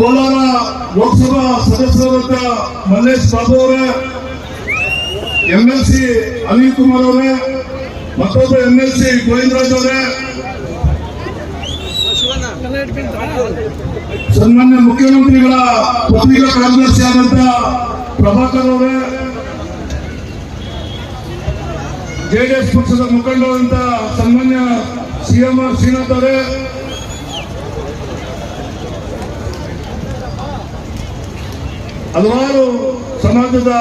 ಕೋಲಾರ ಲೋಕಸಭಾ ಸದಸ್ಯರಾದಂತ ಮಲ್ಲೇಶ್ ಬಾಬು ಅವರೇ M L C Anil Kumar ಅವರೇ, ಮತ್ತೊಬ್ಬ ಎಂ ಎಲ್ ಸಿ ಗೋವಿಂದರಾಜ್ ಅವರೇ, ಸನ್ಮಾನ್ಯ ಮುಖ್ಯಮಂತ್ರಿಗಳ ಪತ್ರಿಕಾ ಕಾರ್ಯದರ್ಶಿ ಆದಂತ ಪ್ರಭಾಕರ್ ಅವರೇ, ಜೆಡಿಎಸ್ ಪಕ್ಷದ ಮುಖಂಡರಾದಂತ ಸನ್ಮಾನ್ಯ ಸಿಎಂ ಆರ್ ಶ್ರೀನಾಥ್ ಅವರೇ ಹಲವಾರು ಸಮಾಜದ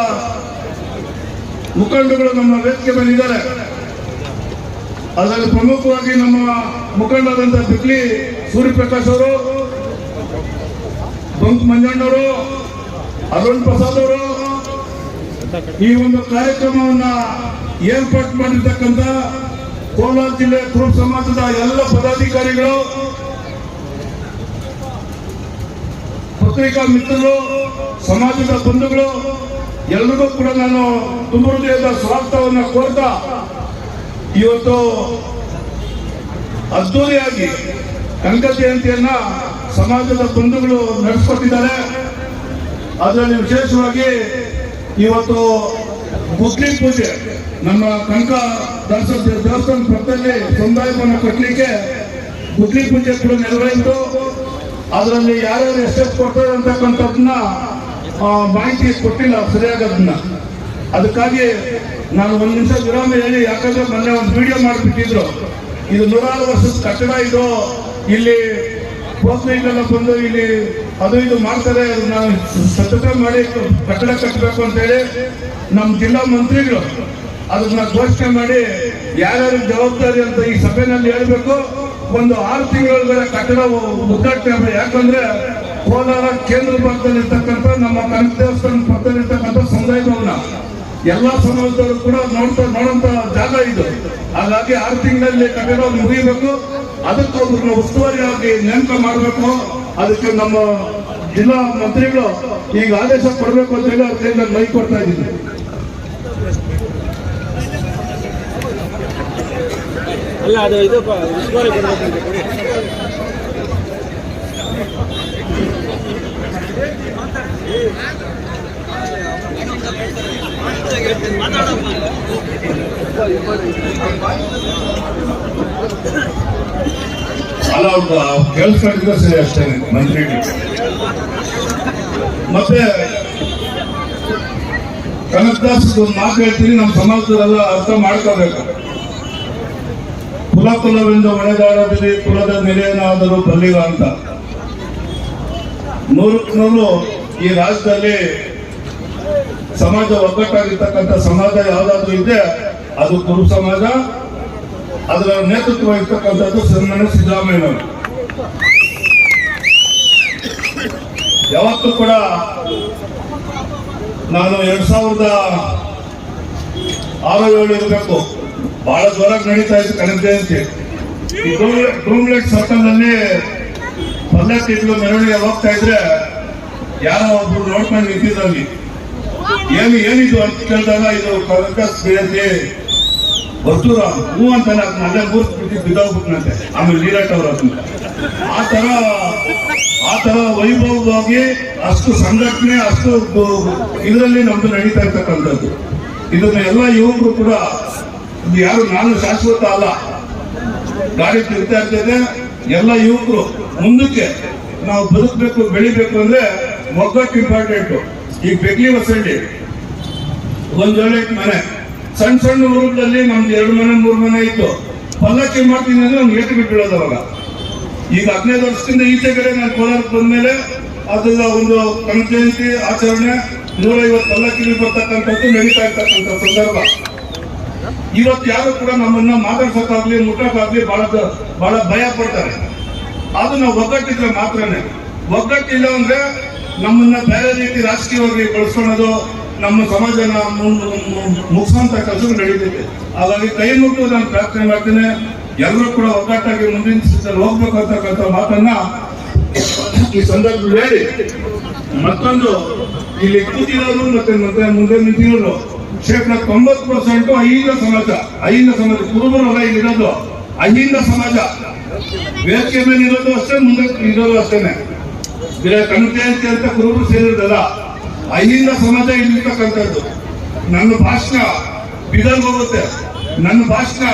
ಮುಖಂಡಗಳು ನಮ್ಮ ವೇದಿಕೆ ಮೇಲೆ ಅದರಲ್ಲಿ ಪ್ರಮುಖವಾಗಿ ನಮ್ಮ ಮುಖಂಡರಾದಂಥ ಬಿಗ್ಲಿ ಸೂರ್ಯಪ್ರಕಾಶ್ ಅವರು, ಬಂಕ್ ಮಂಜಣ್ಣವರು ಅರುಣ್ ಪ್ರಸಾದ್ ಅವರು ಈ ಒಂದು ಕಾರ್ಯಕ್ರಮವನ್ನ ಏರ್ಪಾಟ್ ಮಾಡಿರ್ತಕ್ಕಂಥ ಕೋಲಾರ ಜಿಲ್ಲೆ ಕುರುಬ ಸಮಾಜದ ಎಲ್ಲ ಪದಾಧಿಕಾರಿಗಳು ಪತ್ರಿಕಾ ಮಿತ್ರರು, ಸಮಾಜದ ಬಂಧುಗಳು ಎಲ್ಲರಿಗೂ ಕೂಡ ನಾನು ತುಂಬ ಹೃದಯದ ಸ್ವಾಗತವನ್ನು ಕೋರ್ತಾ ಇವತ್ತು ಅದ್ದೂರಿಯಾಗಿ ಕನಕ ಜಯಂತಿಯನ್ನ ಸಮಾಜದ ಬಂಧುಗಳು ನಡೆಸ್ಕೊಟ್ಟಿದ್ದಾರೆ. ಅದರಲ್ಲಿ ವಿಶೇಷವಾಗಿ ಇವತ್ತು ಮುಸ್ಲಿಂ ಪೂಜೆ, ನಮ್ಮ ಕನಕ ದರ್ಶ ದೇವಸ್ಥಾನ ಪಕ್ಕದಲ್ಲಿ ಸಮುದಾಯವನ್ನು ಕಟ್ಟಲಿಕ್ಕೆ ಮುಸ್ಲಿಂ ಪೂಜೆ ಕೂಡ ನೆರವೇರಿತು. ಅದರಲ್ಲಿ ಯಾರ್ಯಾರು ಎಷ್ಟೆಷ್ಟು ಕೊಡ್ತಾರೆ ಅಂತಕ್ಕಂಥದ್ದನ್ನ ಮಾಹಿತಿ ಕೊಟ್ಟಿಲ್ಲ, ಸರಿಯಾಗದನ್ನ. ಅದಕ್ಕಾಗಿ ನಾನು ಒಂದು ನಿಮಿಷ ವಿರಾಮ ಹೇಳಿ, ಯಾಕಂದ್ರೆ ಮೊನ್ನೆ ಒಂದು ವಿಡಿಯೋ ಮಾಡಿಬಿಟ್ಟಿದ್ರು. ಇದು ನೂರಾರು ವರ್ಷದ ಕಟ್ಟಡ ಇದು. ಇಲ್ಲಿ ಎಲ್ಲ ಬಂದು ಇಲ್ಲಿ ಅದು ಇದು ಮಾಡ್ತಾರೆ ನಾವು ಸ್ವಚ್ಛತೆ ಮಾಡಿ ಕಟ್ಟಡ ಕಟ್ಟಬೇಕು ಅಂತ ಹೇಳಿ ನಮ್ಮ ಜಿಲ್ಲಾ ಮಂತ್ರಿಗಳು ಅದನ್ನ ಘೋಷಣೆ ಮಾಡಿ ಯಾರ್ಯಾರು ಜವಾಬ್ದಾರಿ ಅಂತ ಈ ಸಭೆನಲ್ಲಿ ಹೇಳ್ಬೇಕು. ಒಂದು ಆರು ತಿಂಗಳ ಕಟ್ಟಡ ಉದ್ಘಾಟನೆ. ಯಾಕಂದ್ರೆ ಕೋಲಾರ ಕೇಂದ್ರ ಭಾಗದಲ್ಲಿ ಇರ್ತಕ್ಕಂಥ ನಮ್ಮ ಕನಕ ದೇವಸ್ಥಾನ ಪಕ್ಕದಲ್ಲಿ ಇರ್ತಕ್ಕಂಥ ಸಮುದಾಯ ಭವನ ಎಲ್ಲಾ ಸಮಾಜದವರು ಕೂಡ ನೋಡ್ತಾ ನೋಡುವಂತ ಜಾಗ ಇದು. ಹಾಗಾಗಿ ಆರು ತಿಂಗಳಲ್ಲಿ ಕಟ್ಟಡ ಮುಗಿಬೇಕು ಅದಕ್ಕೊಬ್ಬರನ್ನ ಉಸ್ತುವಾರಿಯಾಗಿ ನೇಮಕ ಮಾಡಬೇಕು. ಅದಕ್ಕೆ ನಮ್ಮ ಜಿಲ್ಲಾ ಮಂತ್ರಿಗಳು ಈಗ ಆದೇಶ ಕೊಡಬೇಕು ಅಂತ ಹೇಳಿ ಅವ್ರ ಕೈಯಿಂದ ಮೈ ಕೊಡ್ತಾ ಇದ್ದೀನಿ ಅಲ್ಲ, ಅದು ಇದು ಉಸ್ತುವಾರಿ ಕೊಡ್ಬೇಕಂತ ಕೊಡಿ. ಅಲ್ಲ ಅವ್ರು ಕೇಳಿಸ್ಕೊಂಡಿದ್ರೆ ಸರಿ ಅಷ್ಟೇ ಮಂತ್ರಿಗಳು ಮತ್ತೆ ಕನಕದಾಸ್ ಮಾತು ಹೇಳ್ತೀನಿ, ನಮ್ಮ ಸಮಾಜದಲ್ಲ ಅರ್ಥ ಮಾಡ್ಕೋಬೇಕು ಕುಲ ಕುಲವೆಂದು ಒಣಗಾಡದಿರಿ ಕುಲದ ನೆಲೆಯನಾದರೂ ಬಲ್ಲಿಗ ಅಂತ. ನೂರಕ್ಕೆ ನೂರು ಈ ರಾಜ್ಯದಲ್ಲಿ ಸಮಾಜ ಒಗ್ಗಟ್ಟಾಗಿರ್ತಕ್ಕಂಥ ಸಮಾಜ ಯಾವ್ದಾದ್ರು ಇದೆ ಅದು ಕುರು ಸಮಾಜ, ಅದರ ನೇತೃತ್ವ ಇರ್ತಕ್ಕಂಥದ್ದು ಸನ್ಮಾನ್ಯ ಸಿದ್ದರಾಮಯ್ಯ ಯಾವತ್ತೂ ಕೂಡ ನಾನು ಎರಡ್ ಸಾವಿರದ ಆರು ಏಳು ಇರಬೇಕು. ಬಹಳ ಜೋರಾಗಿ ನಡೀತಾ ಇತ್ತು ಕನಕ ಜಯಂತಿ ಡೂಮ್ಲೆಟ್ ಸರ್ಕಲ್ನಲ್ಲಿ ಇಟ್ಲು ಮೆರವಣಿಗೆ ಹೋಗ್ತಾ ಇದ್ರೆ ಯಾರೋ ಒಬ್ರು ನೋಡ್ಕೊಂಡು ನಿಂತಿದ್ರಲ್ಲಿ ಏನು, ಏನಿದು ಅಂತ ಕೇಳಿದಾಗ ಇದು ಕನಕ ಜಯಂತಿ ಬರ್ತೂರ ಹೂ ಅಂತ ಅಲ್ಲೇ ಮೂರ್ ಬಿಟ್ಟು ಬಿದ್ದೋಗ್ಬಿಟ್ನಂತೆ. ಆಮೇಲೆ ನೀರಟ್ ಅವ್ರ ಆ ತರ ಆ ತರ ವೈಭವವಾಗಿ ಅಷ್ಟು ಸಂಘಟನೆ, ಅಷ್ಟು ಇದರಲ್ಲಿ ನಮ್ದು ನಡೀತಾ ಇರ್ತಕ್ಕಂಥದ್ದು. ಇದನ್ನ ಎಲ್ಲ ಯುವಕರು ಕೂಡ ಯಾರು ನಾನು ಶಾಶ್ವತ ಅಲ್ಲ. ಗಾಡಿ ತಿರ್ತಾ ಇರ್ತದೆ ಎಲ್ಲ ಯುವಕರು ಮುಂದಕ್ಕೆ ನಾವು ಬದುಕಬೇಕು, ಬೆಳಿಬೇಕು ಅಂದ್ರೆ ಒಗ್ಗಟ್ಟು ಇಂಪಾರ್ಟೆಂಟ್ ಈ ಬೆಗ್ಲಿ ವಸಂಡಿ, ಒಂದ್ ಒಳ್ಳೆ ಮನೆ. ಸಣ್ಣ ಸಣ್ಣ ಊರುಗಳಲ್ಲಿ ನಮ್ದು ಎರಡು ಮನೆ, ಮೂರು ಮನೆ ಇತ್ತು. ಪಲ್ಲಕ್ಕಿ ಮಾಡ್ತೀನಿ ಅಂದ್ರೆ ನಮ್ಗೆ ಬಿಟ್ಟು ಬೀಳೋದು ಅವಾಗ. ಈಗ ಹದಿನೈದು ವರ್ಷದಿಂದ ಈಚೆ ಕಡೆ ನಾನು ಕೋಲಾರಕ್ಕೆ ಬಂದ್ಮೇಲೆ ಅದು ಒಂದು ಕಣ ಜಯಂತಿ ಆಚರಣೆ ನೂರೈವತ್ತು ಕಿಲಿ ಬರ್ತಕ್ಕಂಥದ್ದು ನಡೀತಾ ಇರ್ತಕ್ಕಂಥ ಸಂದರ್ಭ. ಇವತ್ತು ಯಾರು ಕೂಡ ನಮ್ಮನ್ನ ಮಾತಾಡ್ಸೋಕ್ಕಾಗ್ಲಿ, ಮುಟ್ಟಕ್ಕಾಗ್ಲಿ ಬಹಳ ಬಹಳ ಭಯ ಪಡ್ತಾರೆ. ಅದು ನಾವು ಒಗ್ಗಟ್ಟಿದ್ರೆ ಮಾತ್ರನೇ. ಒಗ್ಗಟ್ಟಿಲ್ಲ ಅಂದ್ರೆ ನಮ್ಮನ್ನ ಬೇರೆ ರೀತಿ ರಾಜಕೀಯವಾಗಿ ಬಳಸ್ಕೊಳ್ಳೋದು ನಮ್ಮ ಸಮಾಜನ ಮುಗಿಸುವಂತ ಕೆಲಸಗಳು ನಡೀತೈತೆ. ಹಾಗಾಗಿ ಕೈ ಮುಟ್ಟು ನಾನು ಪ್ರಾರ್ಥನೆ ಮಾಡ್ತೇನೆ. ಎಲ್ಲರೂ ಕೂಡ ಒಗ್ಗಟ್ಟಾಗಿ ಮುಂದಿನ ಹೋಗ್ಬೇಕು ಅಂತಕ್ಕಂಥ ಮಾತನ್ನ ಈ ಸಂದರ್ಭದಲ್ಲಿ ಮತ್ತೊಂದು ಇಲ್ಲಿ ಕೂತಿರೋರು ಮತ್ತೆ ಮತ್ತೆ ಮುಂದೆ ನಿಂತಿರೋರು ಶೇಕಡ ತೊಂಬತ್ತು ಪರ್ಸೆಂಟ್ ಅಹಿಂದ ಸಮಾಜ ಅಹಿಂದ ಸಮಾಜ ಕುರುಬರಲ್ಲ ಇಲ್ಲಿರೋದು, ಅಹಿಂದ ಸಮಾಜ. ವೇದಿಕೆ ಮೇಲೆ ಇರೋದು ಅಷ್ಟೇ, ಮುಂದೆ ಇರೋದು ಅಷ್ಟೇನೆ. ಬೇರೆ ಅಂತ ಕುರುಬರು ಸೇರಿರೋದಲ್ಲ, ಅಹಿಂದ ಸಮಾಜ ಇಲ್ಲಿರ್ತಕ್ಕಂಥದ್ದು. ನನ್ನ ಭಾಷಣ ಬೀದರ್ಗೆ ಹೋಗುತ್ತೆ, ನನ್ನ ಭಾಷಣ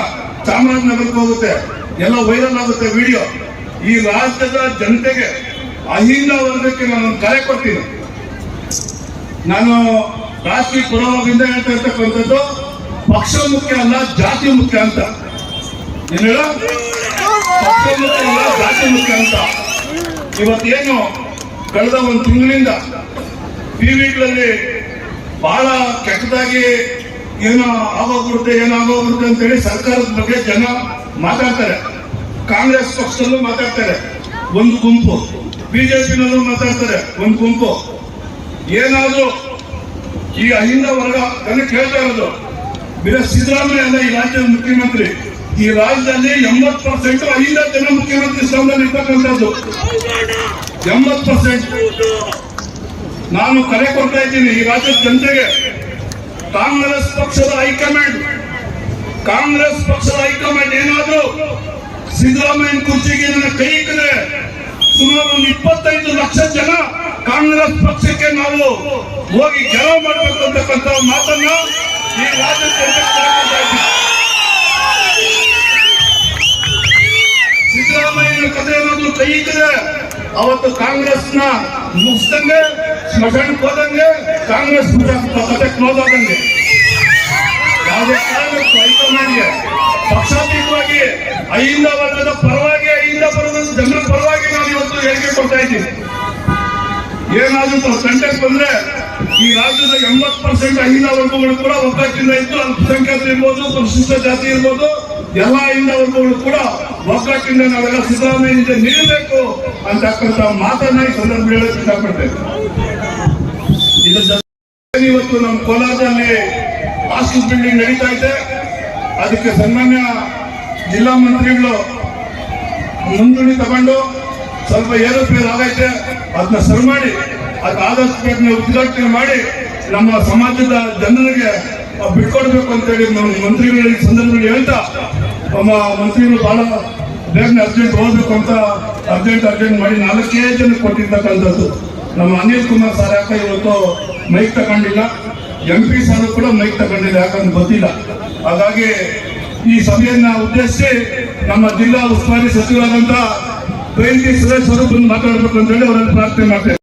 ಚಾಮರಾಜನಗರಕ್ಕೆ ಹೋಗುತ್ತೆ, ಎಲ್ಲ ವೈರಲ್ ಆಗುತ್ತೆ ವಿಡಿಯೋ ಈ ರಾಜ್ಯದ ಜನತೆಗೆ ಅಹಿಂದ ವರ್ಗಕ್ಕೆ ನಾನು ಒಂದು ಕರೆ ಕೊಡ್ತೀನಿ. ನಾನು ರಾಷ್ಟ್ರೀಯ ಪುರಾವಾಗಿಂದ ಹೇಳ್ತಾ ಇರ್ತಕ್ಕಂಥದ್ದು, ಪಕ್ಷ ಮುಖ್ಯ ಅಲ್ಲ, ಜಾತಿ ಮುಖ್ಯ ಅಂತ. ಏನೇಳ ಪಕ್ಷ ಮುಖ್ಯ ಅಲ್ಲ, ಜಾತಿ ಮುಖ್ಯ ಅಂತ. ಇವತ್ತೇನು ಕಳೆದ ಒಂದು ತಿಂಗಳಿಂದ ಟಿವಿಗಳಲ್ಲಿ ಬಹಳ ಕೆಟ್ಟದಾಗಿ ಏನೋ ಆಗೋಗ್ಬಿಡುತ್ತೆ ಏನೋ ಆಗೋಗ್ಬಿಡುತ್ತೆ ಅಂತೇಳಿ ಸರ್ಕಾರದ ಬಗ್ಗೆ ಜನ ಮಾತಾಡ್ತಾರೆ. ಕಾಂಗ್ರೆಸ್ ಪಕ್ಷದಲ್ಲೂ ಮಾತಾಡ್ತಾರೆ. ಒಂದು ಗುಂಪು. ಬಿಜೆಪಿನಲ್ಲೂ ಮಾತಾಡ್ತಾರೆ. ಒಂದು ಗುಂಪು ಏನಾದ್ರೂ ಈ ಅಹಿಂದ ವರ್ಗ, ನನಗೆ ಕೇಳ್ತಾ ಇರೋದು, ಬಿರ ಸಿದ್ದರಾಮಯ್ಯ ಅಲ್ಲ ಈ ರಾಜ್ಯದ ಮುಖ್ಯಮಂತ್ರಿ. ಈ ರಾಜ್ಯದಲ್ಲಿ ಎಂಬತ್ ಪರ್ಸೆಂಟ್ ಅಹಿಂದ ಜನ ಮುಖ್ಯಮಂತ್ರಿ ಸ್ಥಾನದಲ್ಲಿ ಇರ್ತಕ್ಕಂಥದ್ದು. ಎಂಬತ್ ಪರ್ಸೆಂಟ್ ನಾನು ಕರೆ ಕೊಡ್ತಾ ಇದ್ದೀನಿ, ಈ ರಾಜ್ಯದ ಜನತೆಗೆ. ಕಾಂಗ್ರೆಸ್ ಪಕ್ಷದ ಹೈಕಮಾಂಡ್. ಕಾಂಗ್ರೆಸ್ ಪಕ್ಷದ ಹೈಕಮಾಂಡ್ ಏನಾದ್ರು ಸಿದ್ದರಾಮಯ್ಯ ಕುರ್ಚಿಗೆ ನನ್ನ ಕೈ ಇಕ್ಕರೆ ಸುಮಾರು ಒಂದು ಇಪ್ಪತ್ತೈದು ಲಕ್ಷ ಜನ ಕಾಂಗ್ರೆಸ್ ಪಕ್ಷಕ್ಕೆ ನಾವು ಹೋಗಿ ಗೆಲುವು ಮಾಡಬೇಕು ಅಂತಕ್ಕಂಥ ಮಾತನ್ನ ಈ ಇದ್ದೀನಿ. ಸಿದ್ದರಾಮಯ್ಯನ ಕಥೆ ಕೈ ಇದ್ರೆ ಅವತ್ತು ಕಾಂಗ್ರೆಸ್ನ ಮುಗಿಸ್ದಂಗೆ, ಸ್ಮಶಾನಕ್ಕೆ ಹೋದಂಗೆ ಕಾಂಗ್ರೆಸ್ ಕತೆ ಕ್ಲೋಸ್ ಆದಂಗೆ ಯಾವುದೇ ಕಾರಣಕ್ಕೂ ಹೈಕಮಾಂಡ್ಗೆ ಪಕ್ಷಾತೀತವಾಗಿ ಅಹಿಂದ ವರ್ಗದ ಪರವಾಗಿ ಅಹಿಂದ ಬರದ ಜನರ ಪರವಾಗಿ ನಾನು ಇವತ್ತು ಹೇಳಿಕೆ ಕೊಡ್ತಾ ಇದ್ದೀನಿ ಏನಾದ್ರೂ ಕಂಟೆಂಟ್ ಬಂದ್ರೆ ಈ ರಾಜ್ಯದ ಎಂಬತ್ ಪರ್ಸೆಂಟ್ ಅಹಿಂದ ವರ್ಗಗಳು ಕೂಡ ಒಗ್ಗಟ್ಟಿಂದ ಇದ್ದು ಅಲ್ಪಸಂಖ್ಯಾತರು ಇರ್ಬೋದು, ಪರಿಶಿಷ್ಟ ಜಾತಿ ಇರ್ಬೋದು, ಎಲ್ಲ ಅಹಿಂದ ವರ್ಗಗಳು ಕೂಡ ಒಗ್ಗಟ್ಟಿಂದ ನಾವೆಲ್ಲ ಸಿದ್ದರಾಮಯ್ಯ ನಿಲ್ಲಬೇಕು ಅಂತಕ್ಕಂಥ ಮಾತನ್ನ ಈ ಸಂದರ್ಭ ಹೇಳಕ್ ಇಷ್ಟಪಡ್ತೇನೆ. ಇದರ ಜೊತೆ ಇವತ್ತು ನಮ್ಮ ಕೋಲಾರದಲ್ಲಿ ಹಾಸ್ಟೆಲ್ ಬಿಲ್ಡಿಂಗ್ ನಡೀತಾ ಇದೆ. ಅದಕ್ಕೆ ಸನ್ಮಾನ್ಯ ಜಿಲ್ಲಾ ಮಂತ್ರಿಗಳು ಮುಂದೂಣಿ ತಗೊಂಡು ಸ್ವಲ್ಪ ಏರೋಪೇರ್ ಆಗೈತೆ ಅದನ್ನ ಸರಿ ಮಾಡಿ, ಅದು ಆದಷ್ಟು ಉದ್ಘಾಟನೆ ಮಾಡಿ ನಮ್ಮ ಸಮಾಜದ ಜನರಿಗೆ ಬಿಟ್ಕೊಡ್ಬೇಕು ಅಂತೇಳಿ ನಮ್ಮ ಮಂತ್ರಿಗಳ ಈ ಸಂದರ್ಭದಲ್ಲಿ ಹೇಳ್ತಾ, ನಮ್ಮ ಮಂತ್ರಿಗಳು ಬಹಳ ಬೇಗನೆ ಅರ್ಜೆಂಟ್ ಹೋಗ್ಬೇಕು ಅಂತ ಅರ್ಜೆಂಟ್ ಅರ್ಜೆಂಟ್ ಮಾಡಿ ನಾಲ್ಕೇ ಜನ ಕೊಟ್ಟಿರ್ತಕ್ಕಂಥದ್ದು. ನಮ್ಮ ಅನಿಲ್ ಕುಮಾರ್ ಸರ್ ಯಾಕೆ ಇವತ್ತು ಮೈಕ್ ತಗೊಂಡಿಲ್ಲ? ಎಂ ಪಿ ಸಾರು ಕೂಡ ಮೈಕ್ ತಗೊಂಡಿಲ್ಲ, ಯಾಕಂದ್ರೆ ಗೊತ್ತಿಲ್ಲ. ಹಾಗಾಗಿ ಈ ಸಭೆಯನ್ನ ಉದ್ದೇಶಿಸಿ ನಮ್ಮ ಜಿಲ್ಲಾ ಉಸ್ತುವಾರಿ ಸಚಿವರಾದಂತಹ ಜಯಂತಿ ಸುರೇಶ್ ಬಂದು ಮಾತಾಡಬೇಕು ಅಂತ ಹೇಳಿ ಅವರನ್ನು ಪ್ರಾರ್ಥನೆ ಮಾಡ್ತೇವೆ